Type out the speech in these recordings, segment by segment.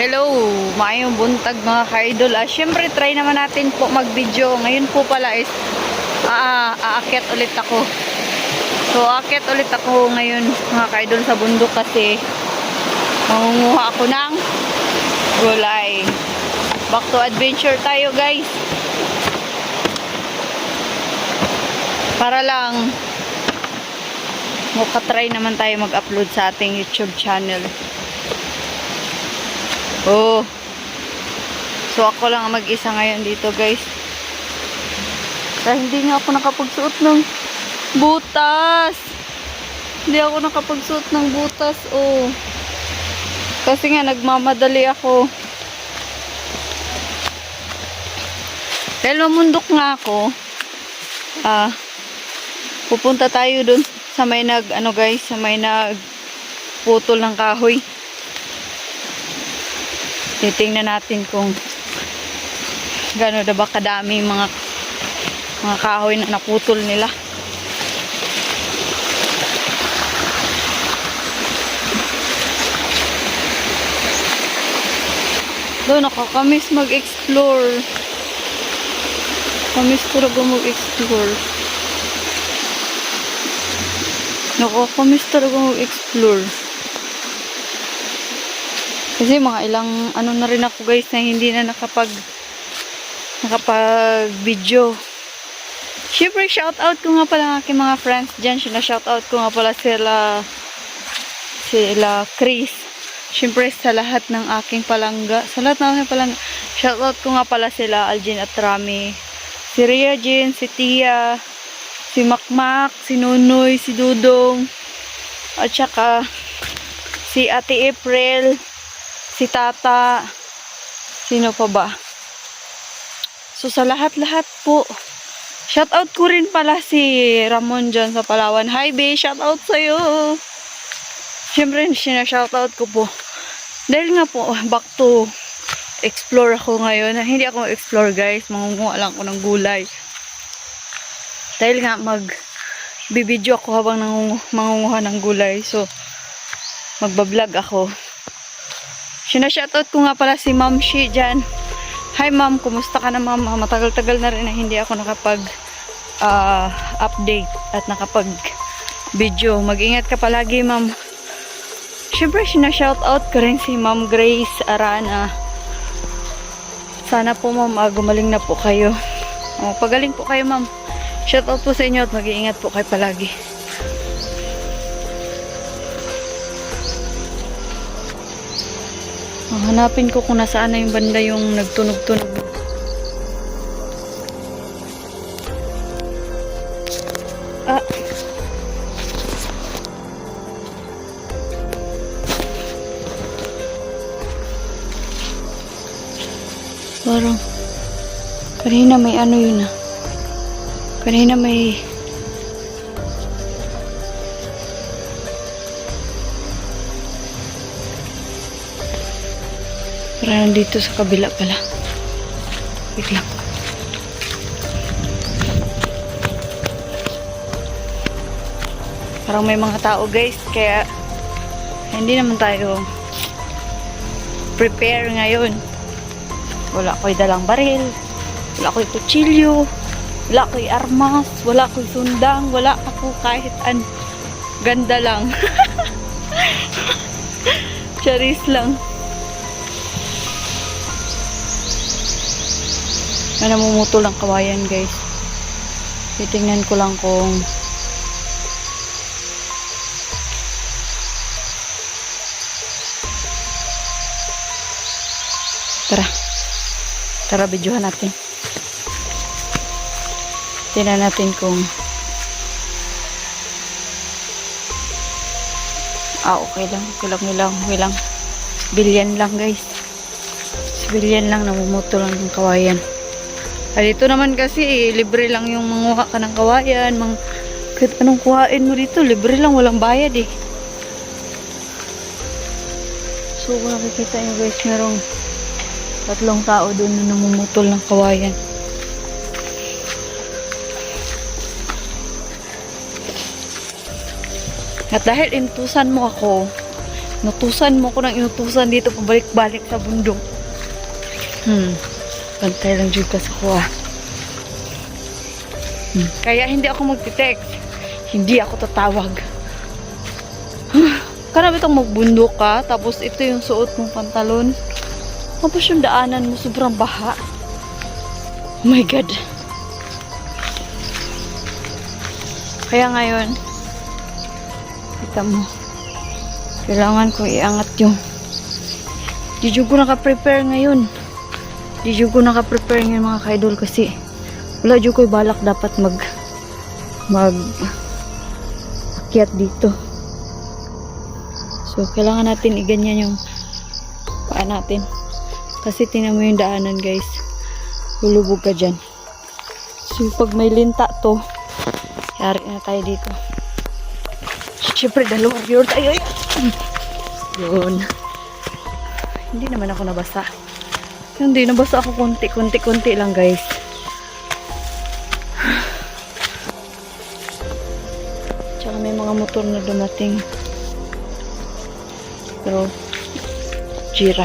Hello, maayong buntag mga ka-idol. Ah, Siyempre, try naman natin po mag-video. Ngayon po pala is ah, aakyat ulit ako. So, aakyat ulit ako ngayon mga ka-idol sa bundok kasi mangunguha ako ng gulay. Back to adventure tayo guys. Para lang makatry naman tayo mag-upload sa ating YouTube channel. Oh. So ako lang ang mag-isa ngayon dito, guys. Dahil hindi nga ako nakapagsuot ng butas. Hindi ako nakapagsuot ng butas, oh. Kasi nga nagmamadali ako. Dahil mamundok nga ako, ah, pupunta tayo dun sa may nag, ano guys, sa may nag putol ng kahoy. Titingnan natin kung gano'n na ba kadami mga mga kahoy na naputol nila. Doon, nakakamiss mag-explore. Kamiss talaga mag-explore. Nakakamiss talaga mag-explore. Kasi mga ilang ano na rin ako guys na hindi na nakapag nakapag video. Siyempre shout out ko nga pala ang aking mga friends dyan. Sina shout out ko nga pala sila sila Chris. Siyempre sa lahat ng aking palangga. Sa lahat ng aking palangga. Shout out ko nga pala sila Aljin at Rami. Si Rhea Jin, si Tia, si Makmak, si Nunoy, si Dudong. At saka si Ate April, si Tata, sino pa ba? So sa lahat-lahat po, shoutout ko rin pala si Ramon dyan sa Palawan. Hi be, shoutout sa'yo. Siyempre, sinashoutout ko po. Dahil nga po, back to explore ako ngayon. Hindi ako explore guys, mangunguha lang ako ng gulay. Dahil nga mag bibidyo ako habang nangungu mangunguha ng gulay. So, magbablog ako. Sinashoutout ko nga pala si Ma'am Shi dyan. Hi ma'am, kumusta ka na ma'am? Ah, Matagal-tagal na rin na hindi ako nakapag ah, update at nakapag video. Mag-ingat ka palagi ma'am. Siyempre, sinashoutout ko rin si Ma'am Grace Arana. Sana po ma'am, ah, gumaling na po kayo. Oh, pagaling po kayo ma'am. Shoutout po sa inyo at mag-iingat po kayo palagi. Hanapin ko kung nasaan na yung banda yung nagtunog-tunog. Ah. Parang kanina may ano yun ah. Kanina may Parang nandito sa kabila pala. Wait lang. Parang may mga tao guys, kaya hindi naman tayo prepare ngayon. Wala ko'y dalang baril, wala ko'y kutsilyo, wala ko'y armas, wala ko'y sundang, wala ako kahit an. Ganda lang. Charis lang. May namumutol ng kawayan guys. Titingnan ko lang kung Tara. Tara, videohan natin. Tingnan natin kung Ah, okay lang. Okay lang, okay lang, okay lang. Lang, guys. Bilyan lang, namumutol lang ng kawayan. Dito naman kasi, eh, libre lang yung manguha ka ng kawayan. Mang, kahit anong kuhain mo dito, libre lang, walang bayad eh. So, kung nakikita nyo guys, merong tatlong tao doon na namumutol ng kawayan. At dahil intusan mo ako, Nutusan mo ko ng inutusan dito pabalik-balik sa bundok. Hmm. Pantay lang dyan ka sa kuha. Hmm. Kaya hindi ako magte-text. Hindi ako tatawag. Karami itong magbundok ka, tapos ito yung suot mong pantalon. Tapos yung daanan mo, sobrang baha. Oh my God. Kaya ngayon, kita mo, kailangan ko iangat yung di dyan ko naka-prepare ngayon. Di dyan ko naka-prepare ngayon mga kaidol kasi wala dyan ko balak dapat mag mag akyat dito. So, kailangan natin iganyan yung paa natin. Kasi tingnan mo yung daanan guys. Lulubog ka dyan. So, pag may linta to, yari na tayo dito. Siyempre, dalawa warrior tayo. Yun. Hindi naman ako nabasa. Hindi, nabasa ako konti, konti, konti lang guys. Tsaka may mga motor na dumating. Pero, Jira.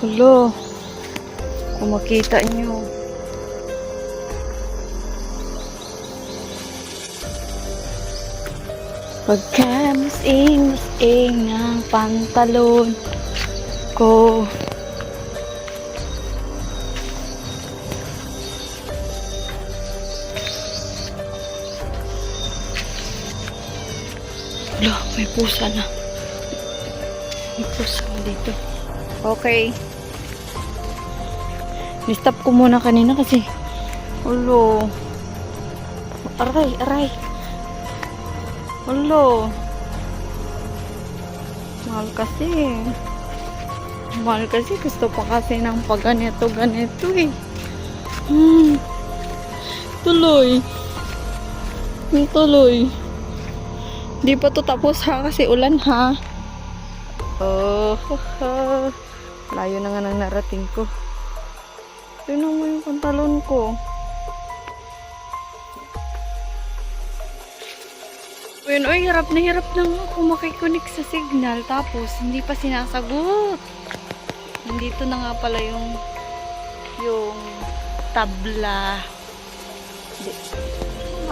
Hello. Kung makita. Pagka masing-masing ng pantalon ko. Wala, may pusa na. May pusa na dito. Okay. Ni-stop ko muna kanina kasi Ulo. Aray, aray. Ulo. Mahal kasi. Mahal kasi. Gusto pa kasi ng pag ganito, eh. Hmm. Tuloy. Tuloy. Di pa to tapos ha kasi ulan ha. Oh, ha, Layo na nga nang narating ko. Tingnan mo yung pantalon ko. Ayun, oy, hirap na hirap na nga ako makikonik sa signal. Tapos, hindi pa sinasagot. Nandito na nga pala yung yung tabla. Hindi.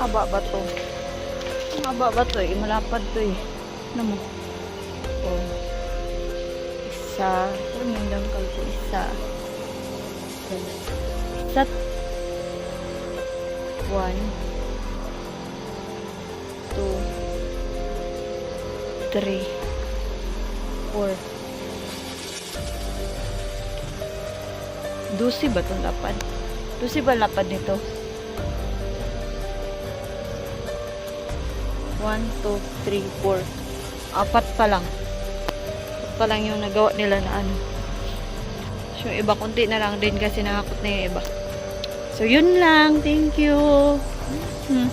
Haba ba to? Haba ba to eh? Malapad to eh. Ano mo? Oh. Isa. Ano yung dangkal ko? Isa. Isa. One. 3 4 12 ba itong lapad? 12 ba lapad nito? 1, 2, 3, 4 apat pa lang. Apat pa lang yung nagawa nila na ano. So yung iba kunti na lang din kasi nakakot na yung iba. So yun lang, thank you. Hmm.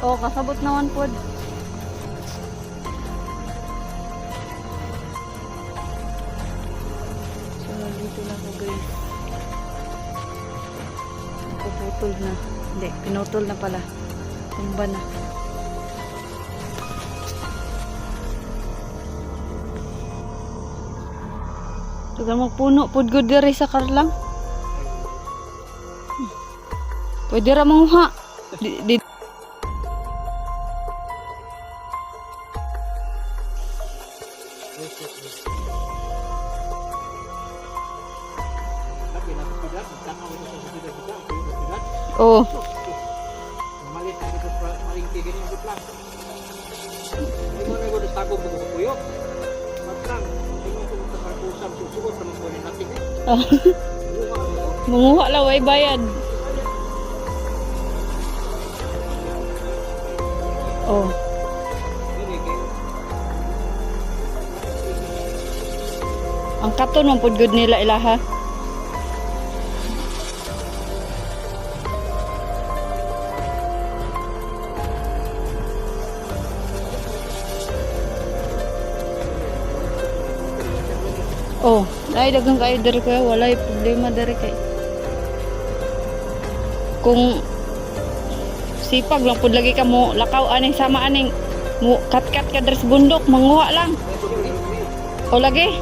Oo, kasabot naman po. So, dito lang ako guys. Puputol na. Hindi, pinutol na pala. Tumba na. Tugan magpuno. Pud good diri sa karlang. Pwede ra manguha. Di, di, ko buko ko kuyo. Matang, mo ko sa parkusam susugot sa mga natin. Manguha lang, way bayad. Oh. Ang katon man pud good nila ilaha. Ay, dagang kayo diri kaya wala problema diri kay. Kung sipag lang pud lagi ka mo lakaw aning sama aning mo kat-kat ka diri sa bundok manguha lang. O lagi.